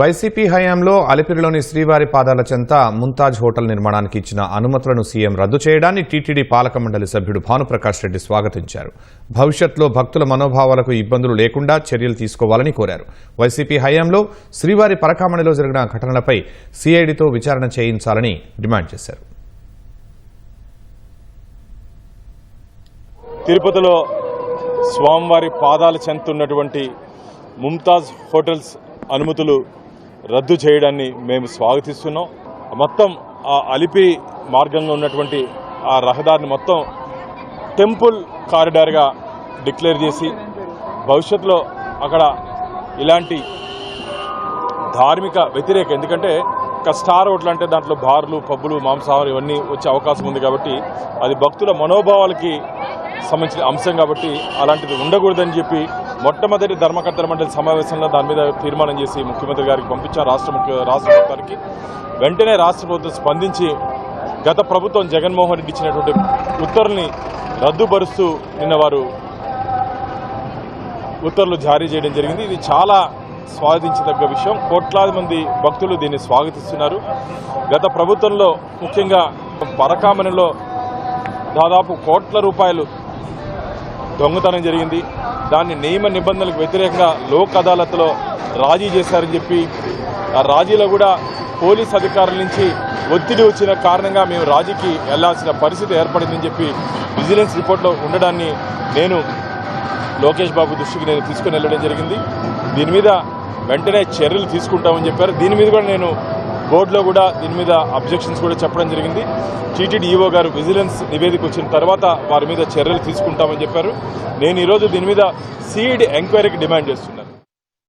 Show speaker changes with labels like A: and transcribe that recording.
A: YCP హయాంలో అలిపిరిలోని శ్రీవారి పాదాల చెంత ముంతాజ్ హోటల్ నిర్మాణానికి ఇచ్చిన అనుమతులను సీఎం రద్దు చేయడాన్ని టీటీడీ పాలక మండలి సభ్యుడు భానుప్రకాష్ రెడ్డి స్వాగతించారు. భవిష్యత్తులో భక్తుల మనోభావాలకు ఇబ్బందులు లేకుండా చర్యలు తీసుకోవాలని కోరారు. వైసీపీ హయాంలో శ్రీవారి పరకామణిలో జరిగిన ఘటనలపై సీఐడితో విచారణ చేయించాలని డిమాండ్ చేశారు.
B: తిరుపతిలో స్వామివారి పాదాల చెంత ఉన్నటువంటి ముంతాజ్ హోటల్స్ అనుమతులు రద్దు చేయడాన్ని మేము స్వాగతిస్తున్నాం. మొత్తం ఆ అలిపి మార్గంలో ఉన్నటువంటి ఆ రహదారిని మొత్తం టెంపుల్ కారిడార్గా డిక్లేర్ చేసి భవిష్యత్తులో అక్కడ ఇలాంటి ధార్మిక వ్యతిరేక ఎందుకంటే ఒక స్టార్ హోటల్ అంటే దాంట్లో బార్లు పబ్బులు మాంసాహారం ఇవన్నీ వచ్చే అవకాశం ఉంది కాబట్టి అది భక్తుల మనోభావాలకి సంబంధించిన అంశం కాబట్టి అలాంటిది ఉండకూడదని చెప్పి మొట్టమొదటి ధర్మకర్తల మండలి సమావేశంలో దాని మీద తీర్మానం చేసి ముఖ్యమంత్రి గారికి పంపించారు. రాష్ట్ర ముఖ్య రాష్ట్ర ప్రభుత్వానికి. వెంటనే రాష్ట్ర ప్రభుత్వం స్పందించి గత ప్రభుత్వం జగన్మోహన్ రెడ్డి ఇచ్చినటువంటి ఉత్తర్వుల్ని రద్దుపరుస్తూ నిన్న వారు ఉత్తర్వులు జారీ చేయడం జరిగింది. ఇది చాలా స్వాగతించదగ్గ విషయం. కోట్లాది మంది భక్తులు దీన్ని స్వాగతిస్తున్నారు. గత ప్రభుత్వంలో ముఖ్యంగా పరకామణిలో దాదాపు కోట్ల రూపాయలు దొంగతనం జరిగింది. దాన్ని నియమ నిబంధనలకు వ్యతిరేకంగా లోక్ అదాలత్లో రాజీ చేశారని చెప్పి ఆ రాజీలో కూడా పోలీస్ అధికారుల నుంచి ఒత్తిడి వచ్చిన కారణంగా మేము రాజీకి వెళ్ళాల్సిన పరిస్థితి ఏర్పడిందని చెప్పి విజిలెన్స్ రిపోర్ట్లో ఉండడాన్ని నేను లోకేష్ బాబు దృష్టికి నేను తీసుకుని వెళ్ళడం జరిగింది. దీని మీద వెంటనే చర్యలు తీసుకుంటామని చెప్పారు. దీని మీద కూడా నేను బోర్డులో కూడా దీని మీద అబ్జెక్షన్స్ కూడా చెప్పడం జరిగింది. టీటీడీ గారు విజిలెన్స్ నివేదిక వచ్చిన తర్వాత వారి మీద చర్యలు తీసుకుంటామని చెప్పారు. నేను ఈరోజు దీని మీద సిఈడి ఎంక్వైరీకి డిమాండ్ చేస్తున్నాను.